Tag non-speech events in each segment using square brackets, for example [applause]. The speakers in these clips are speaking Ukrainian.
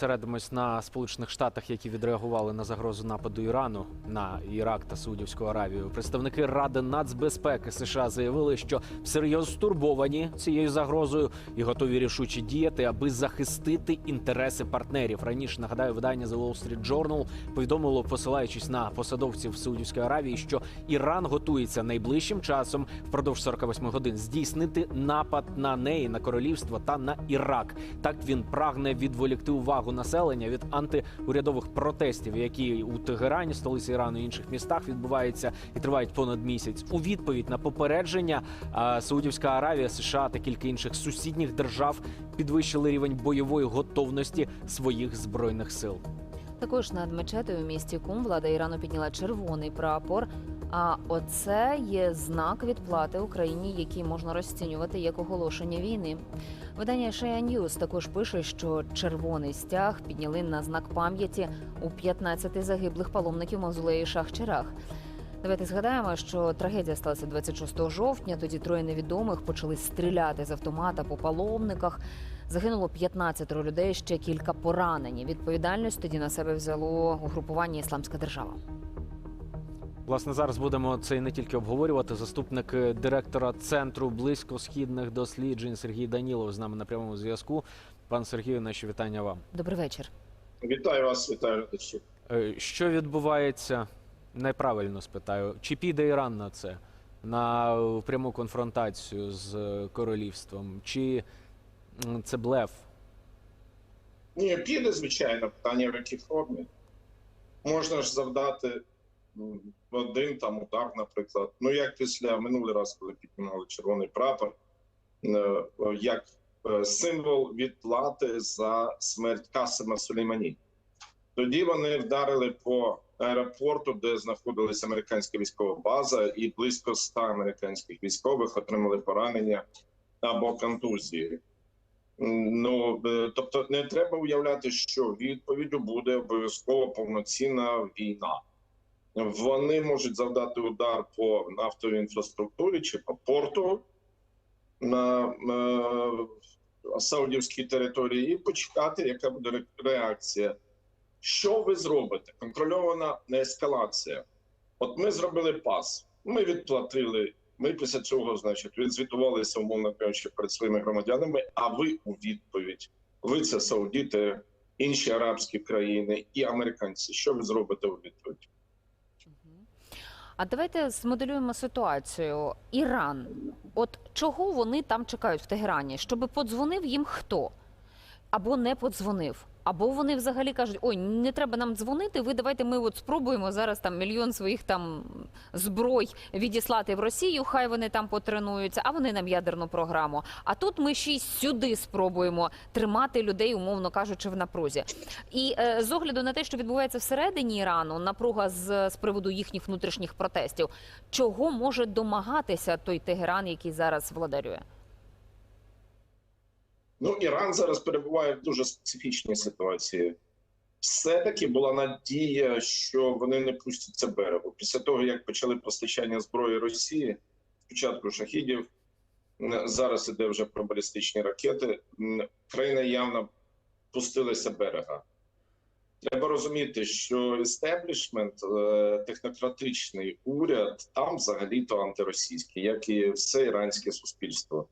Середимось на Сполучених Штатах, які відреагували на загрозу нападу Ірану на Ірак та Саудівську Аравію. Представники Ради нацбезпеки США заявили, що всерйоз стурбовані цією загрозою і готові рішуче діяти, аби захистити інтереси партнерів. Раніше нагадаю, видання The Wall Street Journal повідомило, посилаючись на посадовців Саудівської Аравії, що Іран готується найближчим часом впродовж 48 годин здійснити напад на неї, на королівство та на Ірак. Так він прагне відволікти увагу населення від антиурядових протестів, які у Тегерані, столиці Ірану і інших містах відбуваються і тривають понад місяць. У відповідь на попередження Саудівська Аравія, США та кілька інших сусідніх держав підвищили рівень бойової готовності своїх збройних сил. Також над мечетою у місті Кум влада Ірану підняла червоний прапор. А оце є знак відплати Україні, який можна розцінювати як оголошення війни. Видання Shia News також пише, що червоний стяг підняли на знак пам'яті у 15 загиблих паломників мавзолеї Шах-Черах. Давайте згадаємо, що трагедія сталася 26 жовтня. Тоді троє невідомих почали стріляти з автомата по паломниках. Загинуло 15 людей, ще кілька поранені. Відповідальність тоді на себе взяло угрупування Ісламська держава. Власне, зараз будемо це і не тільки обговорювати. Заступник директора центру близькосхідних досліджень Сергій Данілов з нами на прямому зв'язку. Пан Сергію, наші вітання вам. Добрий вечір. Вітаю вас, вітаю глядачів. Е, Що відбувається? Неправильно спитаю. Чи піде Іран на це? На пряму конфронтацію з е, королівством? Чи це блеф? Ні, піде, звичайно, питання в якій формі. Можна ж завдати один там удар, наприклад. Ну, як після минулий раз, коли піднімали червоний прапор, е, як е, символ відплати за смерть Касима Сулеймані. Тоді вони вдарили по аеропорту, де знаходилася американська військова база, і близько 100 американських військових отримали поранення або контузії. Ну е, тобто, не треба уявляти, що відповіддю буде обов'язково повноцінна війна. Вони можуть завдати удар по нафтовій інфраструктурі чи по порту на е, саудівській території і почекати, яка буде реакція. Що ви зробите? Контрольована ескалація. От ми зробили пас, ми відплатили. Ми після цього, значить, відзвітувалися, умовно кажучи, перед своїми громадянами. А ви у відповідь, ви це саудіти, інші арабські країни і американці. Що ви зробите у відповідь? А давайте змоделюємо ситуацію. Іран. От чого вони там чекають в Тегерані? Щоб подзвонив їм хто? Або не подзвонив. Або вони взагалі кажуть: ой, не треба нам дзвонити. Ви давайте ми от спробуємо зараз там мільйон своїх там зброй відіслати в Росію. Хай вони там потренуються, а вони нам ядерну програму. А тут ми ще й сюди спробуємо тримати людей, умовно кажучи, в напрузі. І е, з огляду на те, що відбувається всередині Ірану, напруга з, з приводу їхніх внутрішніх протестів, чого може домагатися той Тегеран, який зараз владарює? Ну, Іран зараз перебуває в дуже специфічній ситуації. Все-таки була надія, що вони не пустяться берегу. Після того, як почали постачання зброї Росії, спочатку шахідів, зараз іде вже про балістичні ракети. Країна явно пустилася берега. Треба розуміти, що істеблішмент, е, технократичний уряд там взагалі-то антиросійський, як і все іранське суспільство.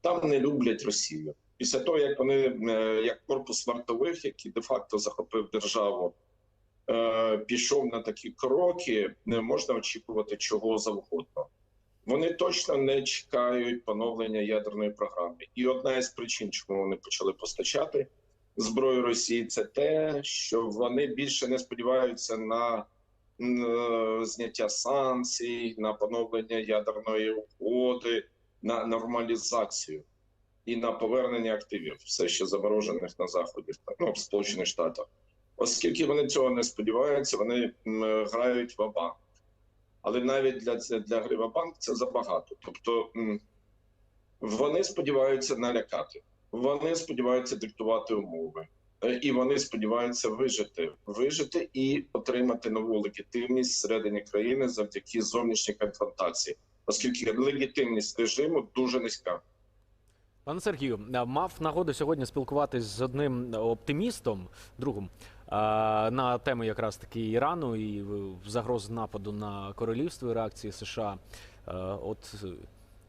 Там не люблять Росію після того, як вони е, як корпус вартових, який де-факто захопив державу, е, пішов на такі кроки, не можна очікувати чого завгодно. Вони точно не чекають поновлення ядерної програми. І одна із причин, чому вони почали постачати зброю Росії, це те, що вони більше не сподіваються на е, зняття санкцій, на поновлення ядерної угоди, на нормалізацію і на повернення активів, все ще заморожених на заході, ну в Сполучених Штатах. Оскільки вони цього не сподіваються, вони грають в банк Але навіть для це для гри в банк це забагато. Тобто вони сподіваються налякати, вони сподіваються диктувати умови, Е, і вони сподіваються вижити, вижити і отримати нову легітимність всередині країни завдяки зовнішній конфронтації, оскільки легітимність режиму дуже низька. Пане Сергію, мав нагоду сьогодні спілкуватись з одним оптимістом, другом, на тему якраз таки Ірану і е, загроз нападу на королівство і реакції США. Е, От е,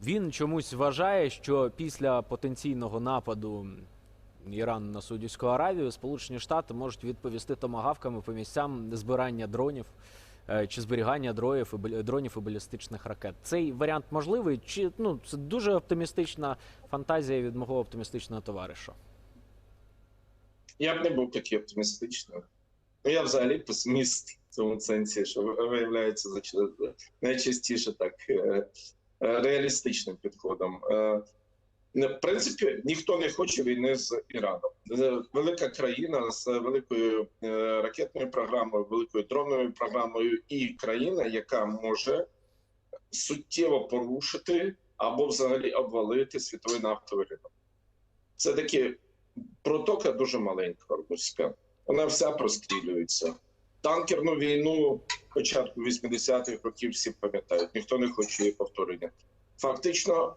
він чомусь вважає, що після потенційного нападу Ірану на Саудівську Аравію Сполучені Штати можуть відповісти томагавками по місцям збирання дронів е, чи зберігання дроїв дронів і балістичних ракет. Цей варіант можливий? Чи ну це дуже оптимістична фантазія від мого оптимістичного товариша? Я б не був такий оптимістичний. Ну, я взагалі песиміст в цьому сенсі, що виявляється найчастіше так е, е, реалістичним підходом. В принципі, ніхто не хоче війни з Іраном. Е, Велика країна з великою е, ракетною програмою, великою дроновою програмою, і країна, яка може суттєво порушити або взагалі обвалити світовий нафтовий ринок. Це таки протока дуже маленька руська. Вона вся прострілюється. Танкерну війну початку 80-х років всі пам'ятають, ніхто не хоче її повторення. Фактично,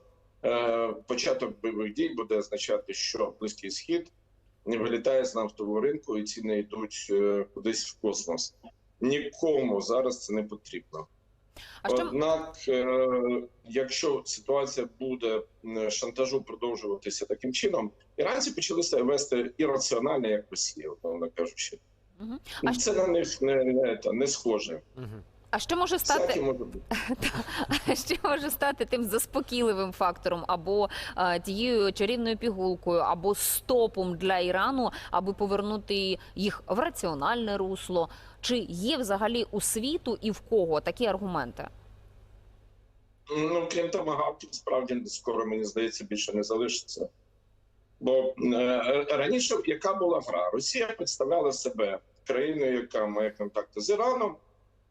початок бойових дій буде означати, що Близький Схід не вилітає з нафтового ринку і ціни йдуть е, кудись в космос. Нікому зараз це не потрібно. А Однак, е, якщо ситуація буде е, шантажу продовжуватися таким чином, іранці почали себе вести ірраціонально, як Росія, умовно кажучи. Мгм. А Це на них не, не, не схоже. Угу. А що може стати може бути. [laughs] що може стати тим заспокійливим фактором або а, тією чарівною пігулкою, або стопом для Ірану, аби повернути їх в раціональне русло? Чи є взагалі у світу і в кого такі аргументи? Ну, крім томагавків, справді скоро, мені здається, більше не залишиться. Бо е, раніше яка була гра? Росія представляла себе країною, яка має контакти з Іраном,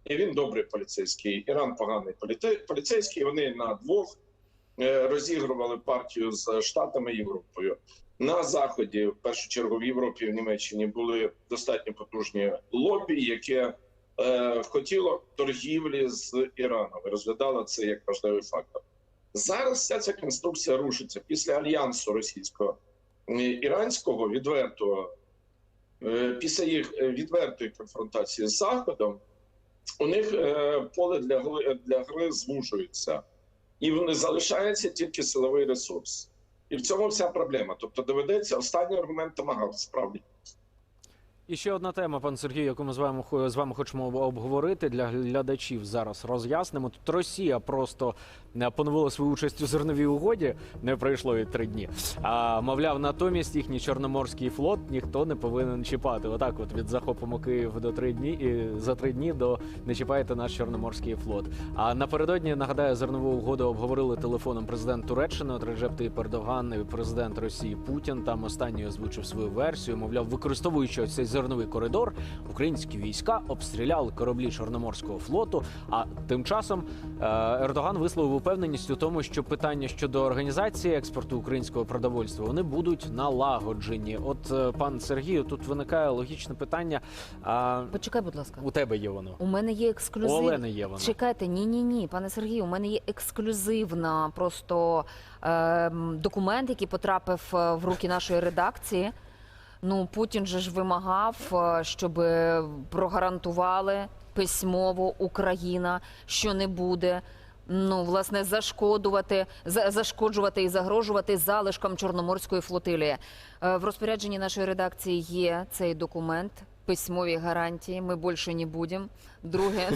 і він добрий поліцейський. Іран поганий політе- поліцейський. Вони на двох е, розігрували партію з Штатами Європою. На заході, в першу чергу, в Європі в Німеччині були достатньо потужні лобі, яке е, хотіло торгівлі з Іраном і розглядало це як важливий фактор. Зараз вся ця конструкція рушиться після альянсу російського іранського відвертого, е, після їх е, відвертої конфронтації з Заходом, у них е, поле для гри, для гри звужується, і вони залишається тільки силовий ресурс. І в цьому вся проблема. Тобто доведеться останній аргумент томагав справді. І ще одна тема, пан Сергій, яку ми з вами з вами хочемо обговорити для глядачів. Зараз роз'яснимо. Тут Росія просто е, поновила свою участь у зерновій угоді. Не пройшло і три дні. А мовляв, натомість їхній чорноморський флот ніхто не повинен чіпати. Отак, от від захопимо Київ до три дні і за три дні до не чіпайте наш чорноморський флот. А напередодні нагадаю, зернову угоду обговорили телефоном президент Туреччини Реджеп Таyyip Ердоган президент Росії Путін. Там останній озвучив свою версію. Мовляв, використовуючи цей зерновий коридор, українські війська обстріляли кораблі Чорноморського флоту. А тим часом е, Ердоган висловив упевненість у тому, що питання щодо організації експорту українського продовольства вони будуть налагоджені. От е, пан Сергію, тут виникає логічне питання. Почекай, будь ласка. у тебе є воно? У мене є У ексклюзив. Олени є воно. Чекайте, ні, ні, ні, пане Сергію, у мене є ексклюзивна просто ем, документ, який потрапив е, в руки нашої редакції. Ну, Путін же ж вимагав, е, щоб прогарантували письмово Україна, що не буде. Ну, власне, зашкодувати, за- зашкоджувати і загрожувати залишкам Чорноморської флотилії. Е, В розпорядженні нашої редакції є цей документ, письмові гарантії. Ми більше не будемо. Друге,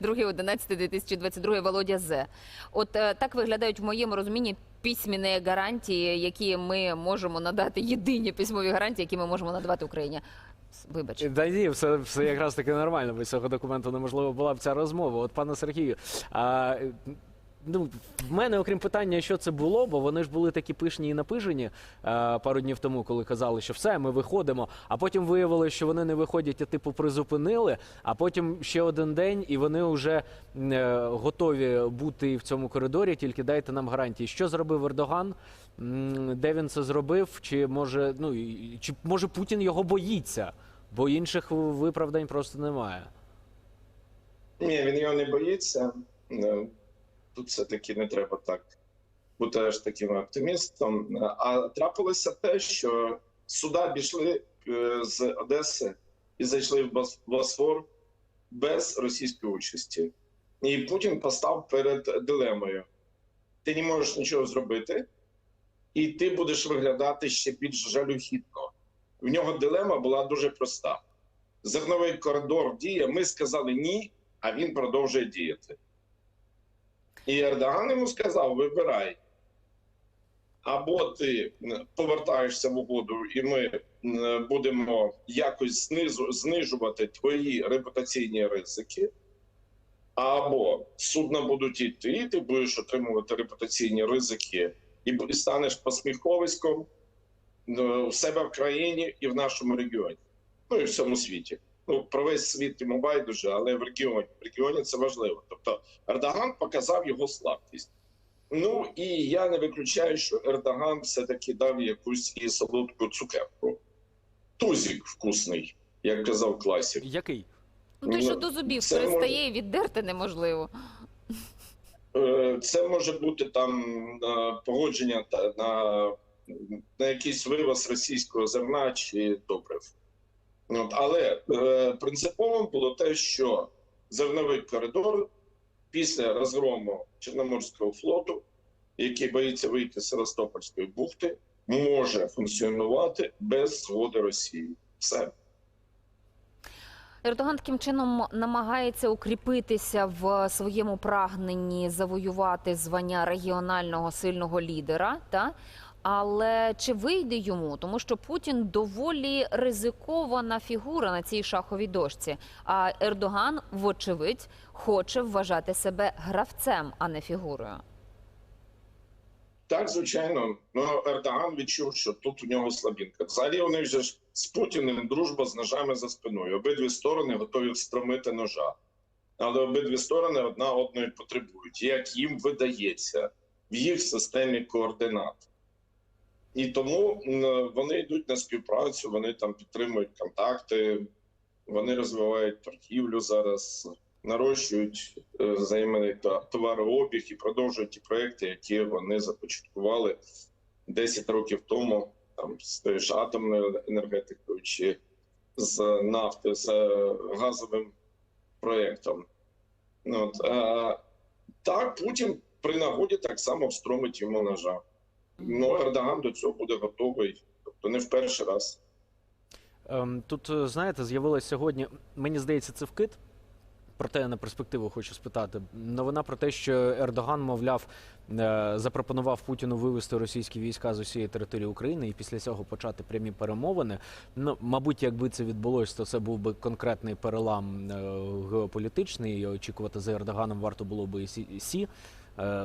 2 11 2022 Володя З. От е, так виглядають в моєму розумінні письмені гарантії, які ми можемо надати. Єдині письмові гарантії, які ми можемо надавати Україні. Вибач. Да ні, все, все якраз таки нормально. Без цього документу неможливо була б ця розмова. От пане Сергію, а, ну, в мене, окрім питання, що це було, бо вони ж були такі пишні і напижені а, пару днів тому, коли казали, що все, ми виходимо. А потім виявилося, що вони не виходять, а типу призупинили. А потім ще один день, і вони вже е, готові бути в цьому коридорі. Тільки дайте нам гарантії. Що зробив Ердоган? Де він це зробив? Чи може, ну чи може Путін його боїться? Бо інших виправдань просто немає. Ні, він його не боїться. Тут все-таки не треба так бути аж таким оптимістом. А трапилося те, що суда пішли е, з Одеси і зайшли в Бос- Босфор без російської участі. І Путін постав перед дилемою: ти не можеш нічого зробити, і ти будеш виглядати ще більш жалюгідно. В нього дилема була дуже проста. Зерновий коридор діє. Ми сказали ні, а він продовжує діяти. І Ердоган йому сказав: вибирай. Або ти повертаєшся в угоду, і ми будемо якось знизу, знижувати твої репутаційні ризики, або судна будуть йти, і ти будеш отримувати репутаційні ризики і станеш посміховиськом е, у себе в країні і в нашому регіоні, ну і в всьому світі. Ну, про весь світ йому байдуже, але в регіоні. В регіоні це важливо. Тобто Ердоган показав його слабкість. Ну і я не виключаю, що Ердоган все-таки дав якусь і солодку цукерку. Тузик вкусний, як казав класик. Який? Ну, той, що Ну, до зубів це пристає і віддерти неможливо. Е, Це може бути там е, погодження та- на, на якийсь вивоз російського зерна чи добрив. Але е, принциповим було те, що зерновий коридор після розгрому Чорноморського флоту, який боїться вийти з Севастопольської бухти, може функціонувати без згоди Росії. Все. Ердоган таким чином намагається укріпитися в своєму прагненні завоювати звання регіонального сильного лідера. Та? Але чи вийде йому? Тому що Путін доволі ризикована фігура на цій шаховій дошці. А Ердоган, вочевидь, хоче вважати себе гравцем, а не фігурою. Так, звичайно, ну Ердоган відчув, що тут у нього слабінка. Взагалі вони вже ж з Путіним дружба з ножами за спиною. Обидві сторони готові встромити ножа, але обидві сторони одна одної потребують, як їм видається в їх системі координат. І тому вони йдуть на співпрацю, вони там підтримують контакти, вони розвивають торгівлю зараз, нарощують е, взаємний товарообіг і продовжують ті проекти, які вони започаткували 10 років тому, там з тою ж атомною енергетикою чи з нафти, з е, газовим проєктом. Ну, От, е, так, Путін при нагоді так само встромить йому ножа. Ну, Ердоган до цього буде готовий, тобто не в перший раз. Ем, Тут, е, знаєте, з'явилось сьогодні, мені здається, це вкид. Проте я на перспективу хочу спитати. Новина про те, що Ердоган, мовляв, е, запропонував Путіну вивести російські війська з усієї території України і після цього почати прямі перемовини. Ну, мабуть, якби це відбулось, то це був би конкретний перелам е, геополітичний. І очікувати за Ердоганом варто було би і Сі-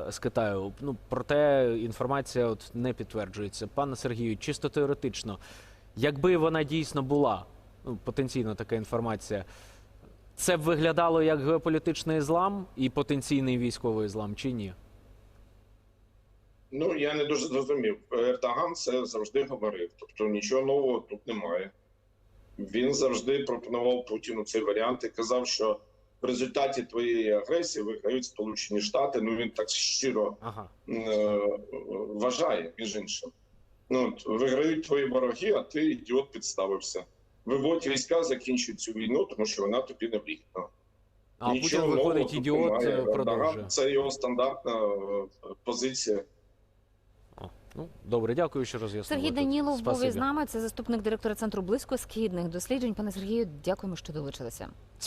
з Китаю. Ну проте інформація от не підтверджується. Пане Сергію, чисто теоретично, якби вона дійсно була, ну потенційно така інформація. Це б виглядало як геополітичний злам і потенційний військовий злам, чи ні? Ну я не дуже зрозумів. Ердоган це завжди говорив. Тобто нічого нового тут немає. Він завжди пропонував Путіну цей варіант і казав, що в результаті твоєї агресії виграють Сполучені Штати. Ну він так щиро Ага. е, вважає, між іншим. Ну, от, виграють твої вороги, а ти ідіот підставився. Виводь війська, закінчуй цю війну, тому що вона тобі не вигідна. А Путін виходить ідіот, е, продовжує. – Це його стандартна е, позиція. Ну добре, дякую, що роз'яснили. Сергій. Данілов був із нами. Це заступник директора центру близькосхідних досліджень. Пане Сергію, дякуємо, що долучилися.